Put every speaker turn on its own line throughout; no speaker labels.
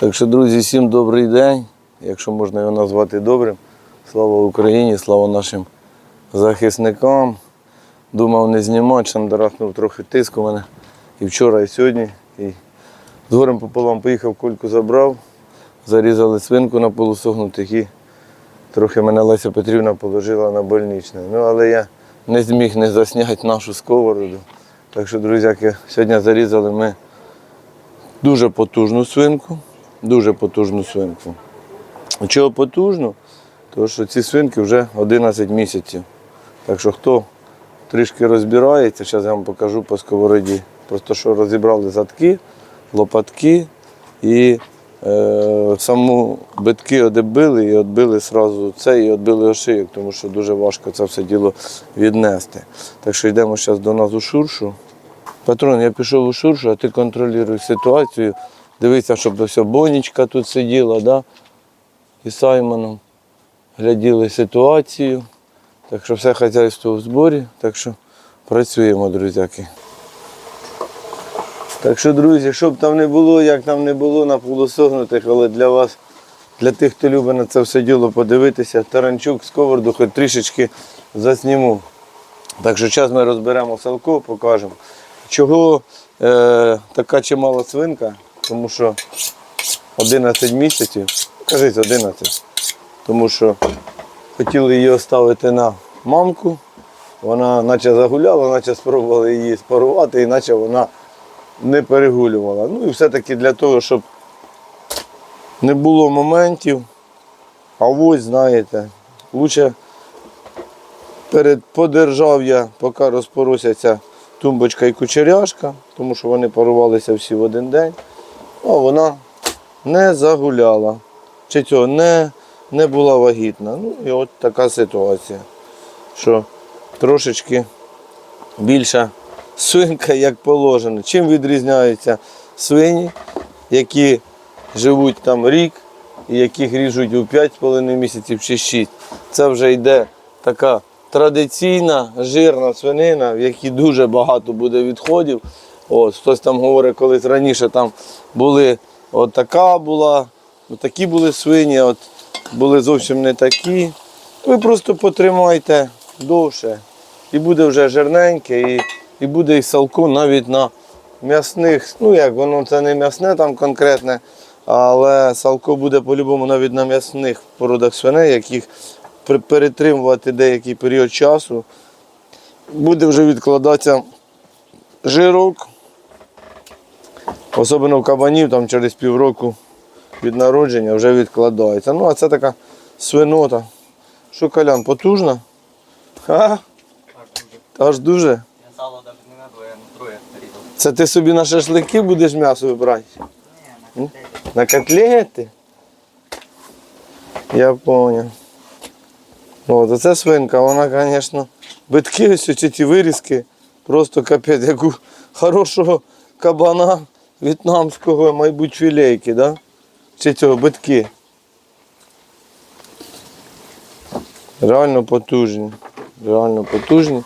Так що, друзі, всім добрий день, якщо можна його назвати добрим. Слава Україні, слава нашим захисникам. Думав не знімати, ще дарахнув трохи тиск у мене і вчора, і сьогодні. І з горем пополам поїхав, кульку забрав, зарізали свинку на полусогнутих і трохи мене Леся Петрівна положила на больничне. Ну, але я не зміг не засняти нашу сковороду. Так що, друзяки, сьогодні зарізали ми дуже потужну свинку. Дуже потужну свинку. Чого потужну? Тому що ці свинки вже 11 місяців. Так що хто трішки розбирається, зараз я вам покажу по сковороді. Просто що розібрали задки, лопатки і е, саму битки одбили і відбили одразу це і відбили ошийок, тому що дуже важко це все діло віднести. Так що йдемо зараз до нас у шуршу. Патрон, я пішов у шуршу, а ти контролюй ситуацію. Дивися, щоб все Бонічка тут сиділа, да? і Саймоном гляділи ситуацію. Так що все хазяйство в зборі, так що працюємо, друзяки. Так що, друзі, щоб там не було, як там не було на полусогнутих, але для вас, для тих, хто любить на це все діло подивитися, таранчук, сковороду, хоч трішечки засніму. Так що зараз ми розберемо салко, покажемо. Чого е, така чимала свинка? Тому що 11 місяців, кажіть 11, тому що хотіли її оставити на мамку, вона наче загуляла, наче спробували її спарувати, і наче вона не перегулювала. Ну і все-таки для того, щоб не було моментів, а ось, знаєте, лучше перед подержав я, поки розпоросяться тумбочка і кучеряшка, тому що вони парувалися всі в один день. А вона не загуляла. Чи цього не, не була вагітна. Ну і от така ситуація. Що трошечки більша свинка, як положено. Чим відрізняються свині, які живуть там рік, і яких ріжуть у 5,5 місяців чи 6. Це вже йде така традиційна жирна свинина, в якій дуже багато буде відходів. От, хтось там говорить, колись раніше там були от була, от були свині, от були зовсім не такі. Ви просто потримайте довше. І буде вже жирненьке, і, і буде і салко навіть на м'ясних, ну як воно це не м'ясне там конкретне, але салко буде по-любому навіть на м'ясних породах свиней, яких перетримувати деякий період часу. Буде вже відкладатися жирок. Особливо в кабанів там через півроку від народження вже відкладається. Ну, а це така свинота. Що калян, потужна? Ха? Аж дуже.
Я сало навіть не на двоє, на троє різав.
Це ти собі на шашлики будеш м'ясо вибрати?
Ні,
М? На котлети? Я понял. От, оце свинка, вона, звісно, битки, ось ці ці вирізки, просто капець, як у хорошого кабана в'єтнамського, мабуть, філейки, да? Чи цього битки. Реально потужні. Реально потужні.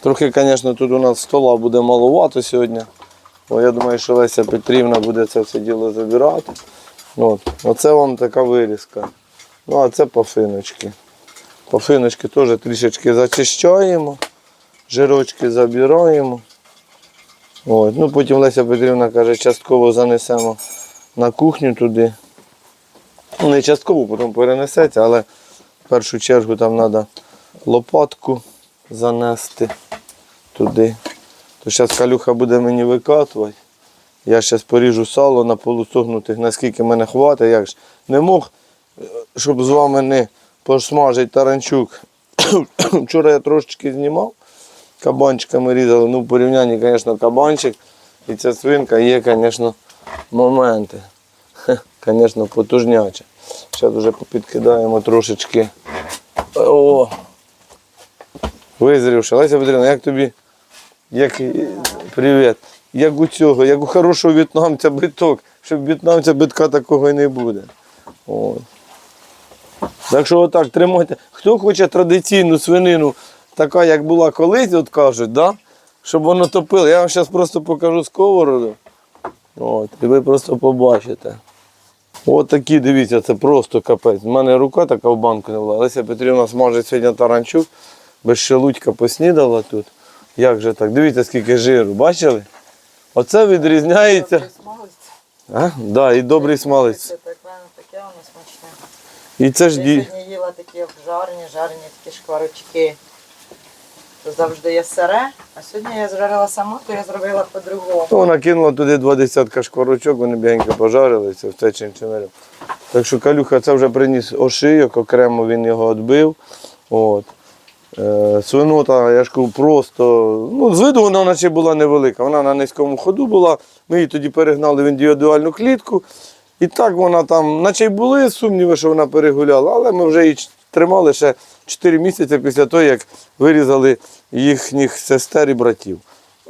Трохи, звісно, тут у нас стола буде маловато сьогодні. Бо я думаю, що Леся Петрівна буде це все діло забирати. От. Оце вам така вирізка. Ну, а це пафиночки. Пафиночки теж трішечки зачищаємо, жирочки забираємо. От. Ну, потім Леся Петрівна каже, частково занесемо на кухню туди. Ну, не частково, потім перенесеться, але в першу чергу там треба лопатку занести туди. То зараз калюха буде мені викатувати. Я зараз поріжу сало на полусогнутих, наскільки мене хватить. Як ж не мог, е, щоб з вами не посмажити таранчук. Вчора я трошечки знімав, кабанчиками різали. Ну, в порівнянні, звісно, кабанчик і ця свинка є, звісно, моменти. Звісно, потужняче. Зараз вже попідкидаємо трошечки. О! Визрівши. Леся Петрівна, як тобі? Як... Привіт. Як у цього, як у хорошого в'єтнамця биток, щоб в'єтнамця битка такого і не буде. От. Так що отак тримайте. Хто хоче традиційну свинину, така як була колись, от кажуть, да? щоб воно топило. Я вам зараз просто покажу сковороду. От, і ви просто побачите. От такі, дивіться, це просто капець. У мене рука така в банку не була. Леся Петрівна смажить сьогодні таранчук, без шелудька поснідала тут. Як же так? Дивіться, скільки жиру, бачили? Оце відрізняється. А? Да, і добрий смалець.
Це таке, таке воно смачне.
І це ж
Я
ді...
сьогодні їла такі обжарені, жарені такі шкварочки. То завжди є сире, а сьогодні я зжарила сама, то я зробила по-другому.
Ну, Вона кинула туди два десятка шкварочок, вони бігенько пожарилися, все чинчинарем. Так що Калюха це вже приніс ошийок, окремо він його відбив. От. Е, свинота, я ж кажу, просто, ну, з виду вона наче була невелика. Вона на низькому ходу була. Ми її тоді перегнали в індивідуальну клітку. І так вона там, наче й були сумніви, що вона перегуляла, але ми вже її тримали ще 4 місяці після того, як вирізали їхніх сестер і братів.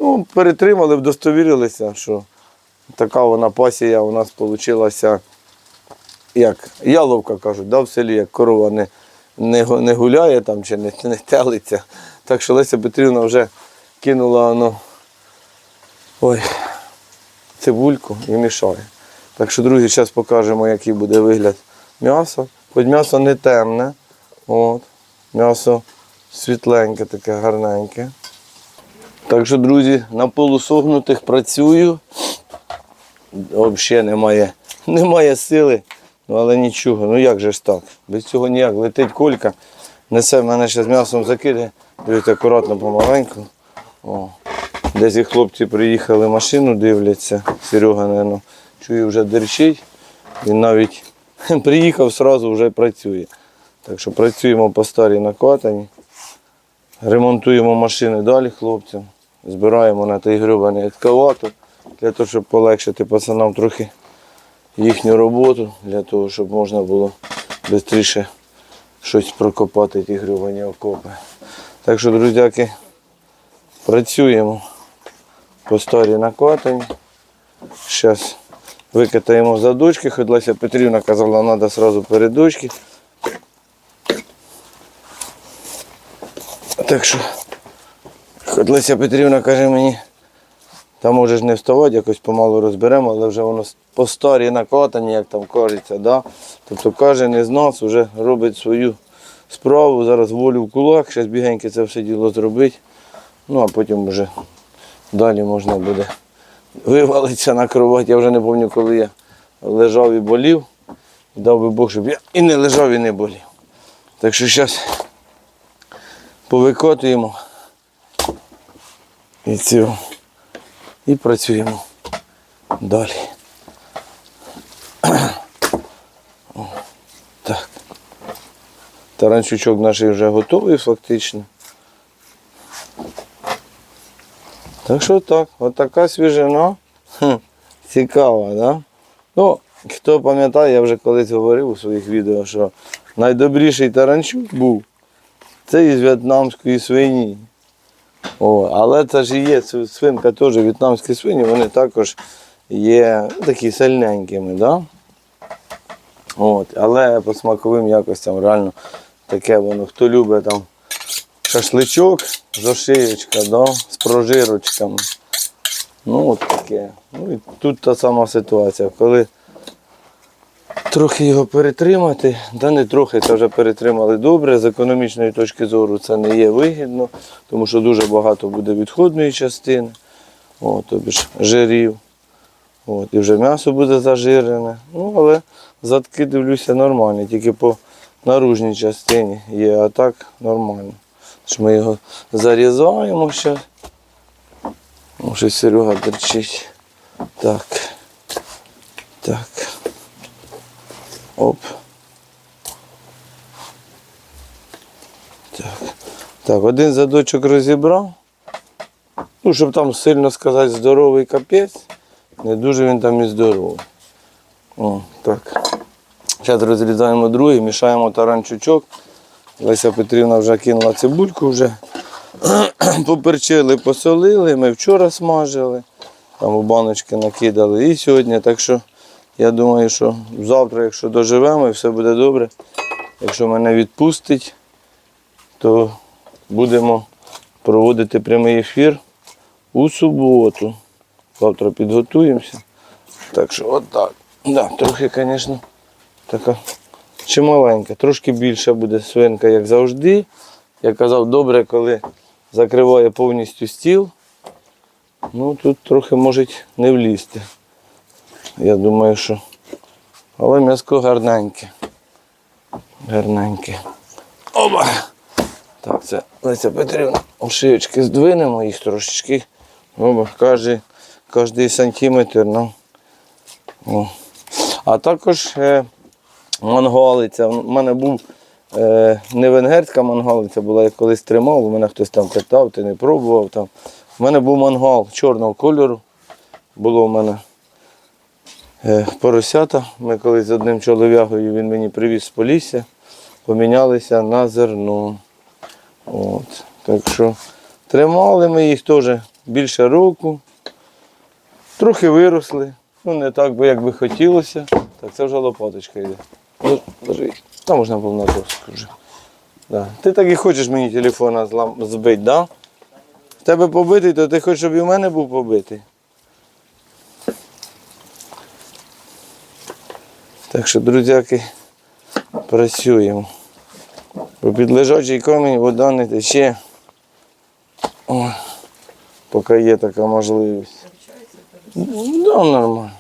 Ну, перетримали, вдостовірилися, що така вона пасія у нас вийшла, як яловка кажуть, да, в селі, як корова не, не, не гуляє там чи не, не телиться. Так що Леся Петрівна вже кинула воно, ой, цибульку і мішає. Так що, друзі, зараз покажемо, який буде вигляд м'яса. Хоч м'ясо не темне. От. М'ясо світленьке, таке гарненьке. Так що, друзі, на полусогнутих працюю. Взагалі немає, немає сили, ну але нічого. Ну як же ж так? Без цього ніяк. Летить колька, несе мене ще з м'ясом закиде. Дивіться, акуратно, помаленьку. О. Десь і хлопці приїхали, машину дивляться. Серега, мабуть, чую, вже дерчить. Він навіть приїхав, одразу вже працює. Так що працюємо по старій накатані. Ремонтуємо машини далі хлопцям. Збираємо на той гребаний ескаватор для того, щоб полегшити пацанам трохи їхню роботу, для того, щоб можна було швидше щось прокопати ті гребані окопи. Так що, друзяки, працюємо по старій накатані. Зараз викатаємо задочки. Хоч Леся Петрівна казала, що треба одразу передочки. Так що, хоч Петрівна каже мені, та можеш не вставати, якось помалу розберемо, але вже воно по старій накатані, як там кажеться. Да? Тобто кожен із нас вже робить свою справу, зараз волю в кулак, зараз бігеньки це все діло зробить. Ну а потім вже далі можна буде вивалитися на кровать. Я вже не пам'ятаю, коли я лежав і болів. Дав би Бог, щоб я і не лежав, і не болів. Так що зараз повикотуємо і цю, і працюємо далі. Так. Таранчучок наш вже готовий фактично. Так що так, от свіжина. Цікава, да? Ну, хто пам'ятає, я вже колись говорив у своїх відео, що найдобріший таранчук був це із в'єтнамської свині. О, але це ж є свинка теж в'єтнамські свині, вони також є ну, такі сильненькими, да? От, але по смаковим якостям реально таке воно. Хто любить там шашличок з ошиєчка, да? з прожирочками. Ну от таке. Ну і тут та сама ситуація. Коли трохи його перетримати, та не трохи, це вже перетримали добре. З економічної точки зору це не є вигідно, тому що дуже багато буде відходної частини, тобі ж жирів. От, і вже м'ясо буде зажирене. Ну, але задки дивлюся нормальні, тільки по наружній частині є, а так нормально. Тож ми його зарізаємо. Ну, щось Серега терчить. Так. Так. Оп. Так. Так, один задочок розібрав. Ну, щоб там сильно сказати здоровий капець. Не дуже він там і здоровий. О, так. Зараз розрізаємо другий, мішаємо таранчучок. Леся Петрівна вже кинула цибульку вже. Поперчили, посолили, ми вчора смажили, там у баночки накидали і сьогодні. Так що я думаю, що завтра, якщо доживемо і все буде добре, якщо мене відпустить, то будемо проводити прямий ефір у суботу. Завтра підготуємося. Так що отак. Да, трохи, звісно, така чималенька. Трошки більша буде свинка, як завжди. Я казав, добре, коли закриває повністю стіл. Ну тут трохи може не влізти. Я думаю, що. Але м'яско гарненьке. Гарненьке. Оба! Так, це Леся Петрівна. Ошиючки здвинемо їх трошечки. Оба, кожен, кожний сантиметр. Ну. О. А також е, монголиця. У мене був е, не венгерська монголиця, була я колись тримав, у мене хтось там питав, ти не пробував. Там. У мене був монгол чорного кольору. Було у мене поросята. Ми колись з одним чолов'ягою він мені привіз з Полісся, помінялися на зерно. От. Так що тримали ми їх теж більше року. Трохи виросли. Ну, не так би, як би хотілося. Так, це вже лопаточка йде. Ну. Там можна було на доску вже. Да. Ти так і хочеш мені телефона злам... збити, да? В тебе побитий, то ти хочеш, щоб і в мене був побитий. Так що, друзяки, працюємо. Бо під лежачий камінь вода не тече. О, поки є така можливість. Ну, Да, нормально.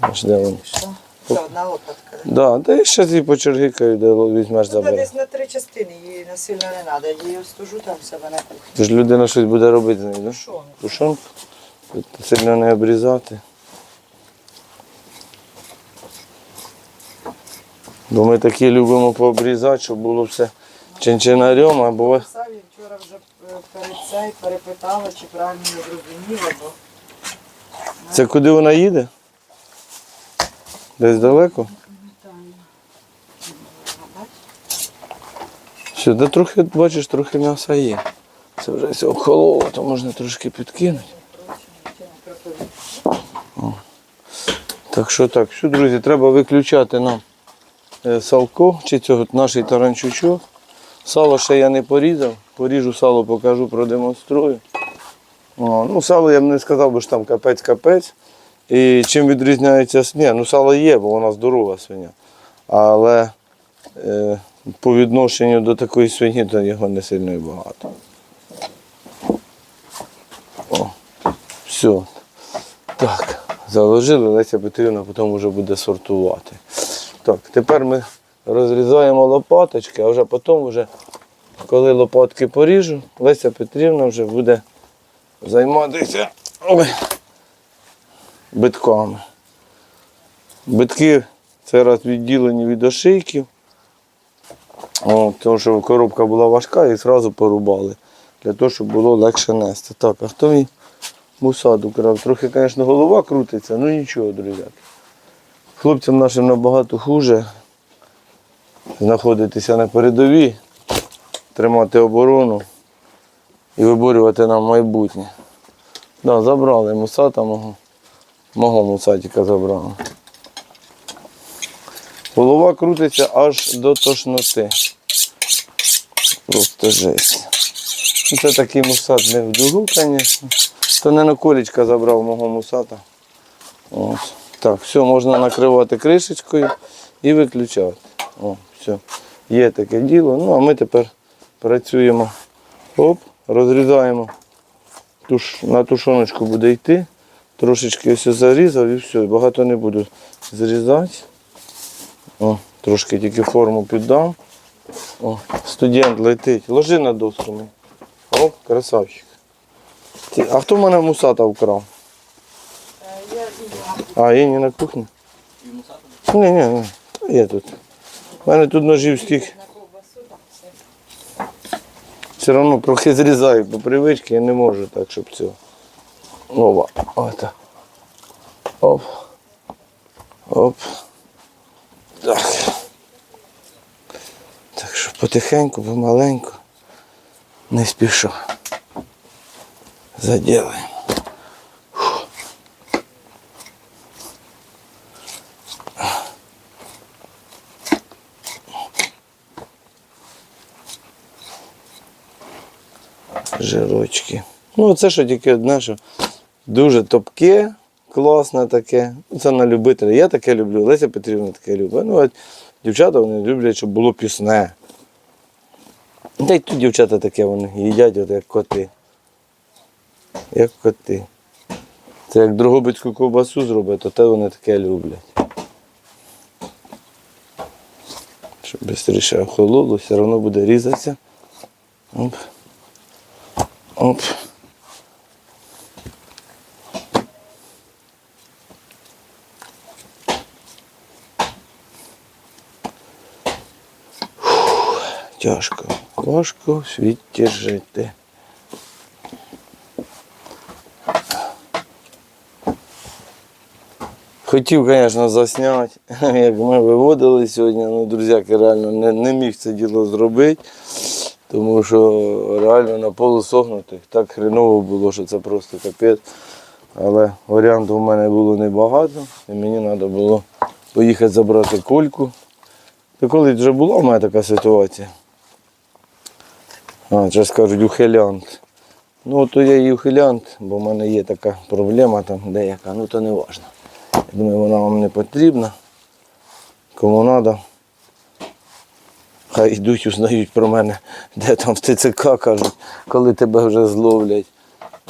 Аж де?
Що? Це одна лопатка.
Да, та я ще і почергикаю, де візьмеш
Вона
забереш.
десь на три частини, її насильно не треба, я її остужу там в себе на кухні.
Тож людина щось буде робити з нею, да?
Що? ну?
Тушонку. Тут Сильно не обрізати. Бо ми такі любимо пообрізати, щоб було все чинчинарем, або
Саві вчора вже е, перед цей перепитала, чи правильно я зрозуміла, бо
це куди вона їде? Десь далеко? Все, де трохи, бачиш, трохи м'яса є. Це вже все охололо, то можна трошки підкинути. О. Так що так, що, друзі, треба виключати нам салко чи цього наш таранчучок. Сало ще я не порізав. Поріжу сало, покажу, продемонструю. О, ну, сало я б не сказав, бо ж там капець-капець. І чим відрізняється свиня? Ну, сало є, бо вона здорова свиня. Але е, по відношенню до такої свині, то його не сильно і багато. О, все. Так, заложили, Леся Петрівна потім вже буде сортувати. Так, тепер ми розрізаємо лопаточки, а вже потім, вже, коли лопатки поріжу, Леся Петрівна вже буде займатися ой, битками. Битки це раз відділені від ошийків. О, тому що коробка була важка і одразу порубали. Для того, щоб було легше нести. Так, а хто мій мусад украв? Трохи, звісно, голова крутиться, ну нічого, друзяки. Хлопцям нашим набагато хуже знаходитися на передовій, тримати оборону і виборювати нам майбутнє. Да, забрали мусата мого. Мого мусатика забрали. Голова крутиться аж до тошноти. Просто жесть. Ну, Це такий мусат не в дугу, звісно. То не на колічка забрав мого мусата. Ось. Так, все, можна накривати кришечкою і виключати. О, все. Є таке діло. Ну, а ми тепер працюємо. Оп, розрізаємо. Туш, на тушоночку буде йти. Трошечки ось зарізав і все. Багато не буду зрізати. О, трошки тільки форму піддам. О, студент летить. Ложи на доску. Оп, красавчик. А хто в мене мусата вкрав?
е, я
А, є не на кухні? Ні, ні, ні. Є тут. У мене тут ножів
там все.
Одно трохи зрізаю по привичці, я не можу так, щоб цього. Ова. Ото. Оп. Оп. Так. Так що потихеньку, помаленьку. Не спішу. Заділаємо. Жирочки. Ну, це що тільки одне, що дуже топке, класне таке. Це на любителя. Я таке люблю, Леся Петрівна таке любить. Ну, дівчата вони люблять, щоб було пісне. Та й тут дівчата таке вони їдять, от як коти. Як коти. Це як дрогобицьку ковбасу зробить, то те вони таке люблять. Щоб швидше охололо, все одно буде різатися. Оп. Тяжко, важко в жити. Хотів, звісно, засняти, як ми виводили сьогодні, але друзяки реально не, не міг це діло зробити, тому що реально на полусохнутих так хреново було, що це просто капець. Але варіантів у мене було небагато, і мені треба було поїхати забрати кольку. Та коли вже була в мене така ситуація. А, зараз кажуть, ухилянт. Ну, то я і ухилянт, бо в мене є така проблема там деяка, ну то не важливо. Я думаю, вона вам не потрібна. Кому треба. Хай йдуть, узнають про мене, де там в ТЦК кажуть, коли тебе вже зловлять.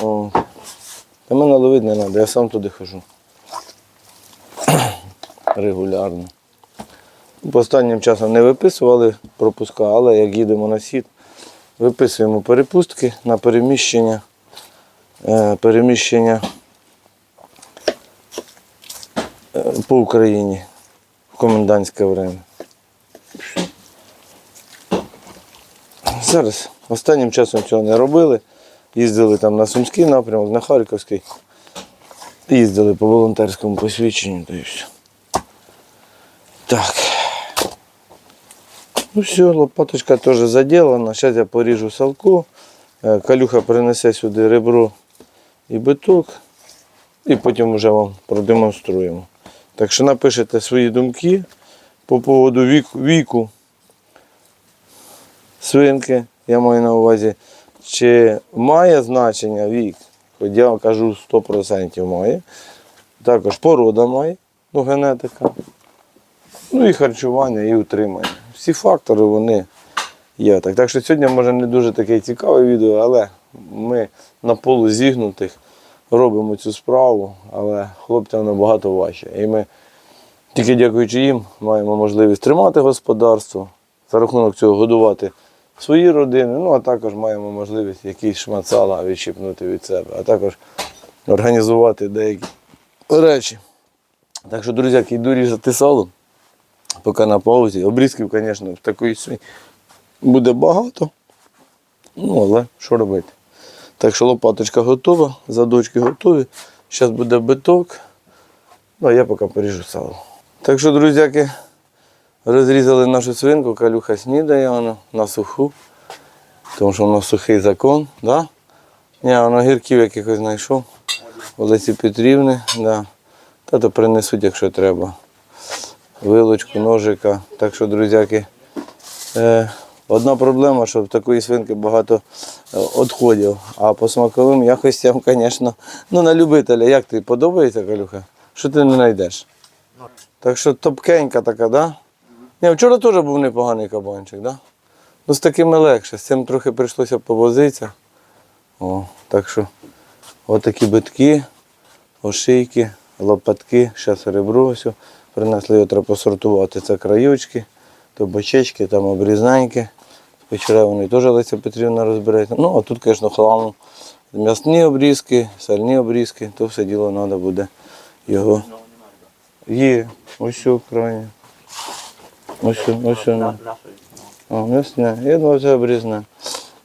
О. Та мене ловити не треба, я сам туди хожу. Регулярно. Останнім часом не виписували пропуска, але як їдемо на сід, виписуємо перепустки на переміщення. Е, переміщення е, по Україні в комендантське время. Зараз останнім часом цього не робили. Їздили там на Сумський напрямок, на Харківський. Їздили по волонтерському посвідченню, то і все. Так. Ну все, лопаточка теж заділена. Зараз я поріжу салку. Е, Калюха принесе сюди ребро і биток. І потім вже вам продемонструємо. Так що напишете свої думки по поводу віку, віку свинки, я маю на увазі, чи має значення вік, я кажу 100% має. Також порода має, ну, генетика. Ну і харчування, і утримання. Всі фактори вони є. Так, так що сьогодні може не дуже таке цікаве відео, але ми на полу зігнутих робимо цю справу, але хлопцям набагато важче. І ми тільки дякуючи їм маємо можливість тримати господарство, за рахунок цього годувати свої родини, ну а також маємо можливість якийсь шмат сала відщипнути від себе, а також організувати деякі речі. Так що, друзяки, йду різати сало, поки на паузі. Обрізків, звісно, в такої буде багато. Ну, але що робити? Так що лопаточка готова, задочки готові. Зараз буде биток. Ну, а я поки поріжу сало. Так що, друзяки, розрізали нашу свинку, калюха снідає вона на суху. Тому що воно сухий закон, да? Ні, воно гірків якихось знайшов. Олесі Петрівни, да. Та то принесуть, якщо треба. Вилочку, ножика. Так що, друзяки, е, одна проблема, що в такої свинки багато е, відходів. А по смаковим якостям, звісно, ну на любителя. Як тобі подобається, Калюха? Що ти не знайдеш? Так що топкенька така, да? Ні, вчора теж був непоганий кабанчик, да? Ну з такими легше, з цим трохи прийшлося повозитися. О, так що отакі битки, ошийки, лопатки, зараз ребро ось. Принесли його треба посортувати. Це краючки, то бочечки, там обрізненькі. Вчора вони теж Леся Петрівна розбереться. Ну, а тут, звісно, хламу. М'ясні обрізки, сальні обрізки, то все діло треба буде його. Є, ось що крайне. Ось, ось. що, ну. О, м'ясне, думаю, це обрізне.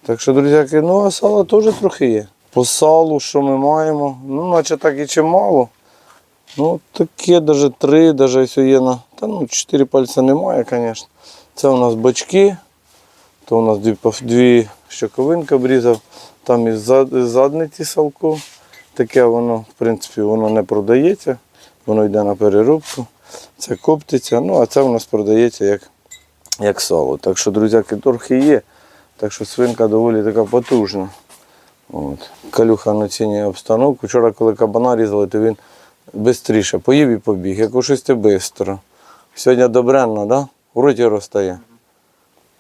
Так що, друзяки, ну а сало теж трохи є. По салу, що ми маємо, ну, наче так і чимало. Ну, таке, навіть три, навіть є на. Та ну, чотири пальця немає, звісно. Це у нас бочки, то у нас дві, дві щоковинки обрізав, там із задниці салко. Таке воно, в принципі, воно не продається, воно йде на переробку. Це коптиться, ну а це у нас продається як, як сало. Так що, друзяки, трохи є. Так що свинка доволі така потужна. От. Калюха оцінює обстановку. Вчора, коли кабана різали, то він Бистріше, поїв і побіг. Як щось ти бистро. Сьогодні добренно, да? У роті розтає.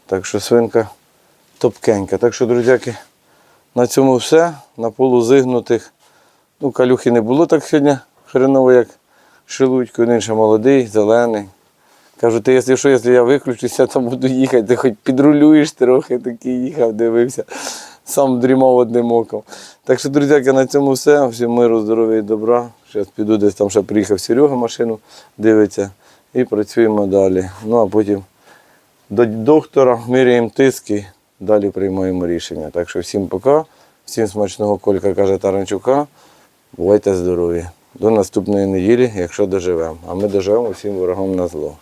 Так що свинка топкенька. Так що, друзяки, на цьому все. На полузигнутих. Ну, калюхи не було так сьогодні хреново, як шелудько. Він ще молодий, зелений. Кажу, ти, якщо що, якщо я виключуся, то буду їхати, ти хоч підрулюєш трохи, такий їхав, дивився. Сам дрімав одним оком. Так що, друзяки, на цьому все. Всім миру, здоров'я і добра. Зараз піду десь там ще приїхав Серега машину, дивиться. І працюємо далі. Ну а потім до доктора міряємо тиски, далі приймаємо рішення. Так що всім пока, всім смачного колька каже Таранчука. Бувайте здорові. До наступної неділі, якщо доживемо. А ми доживемо всім ворогам на зло.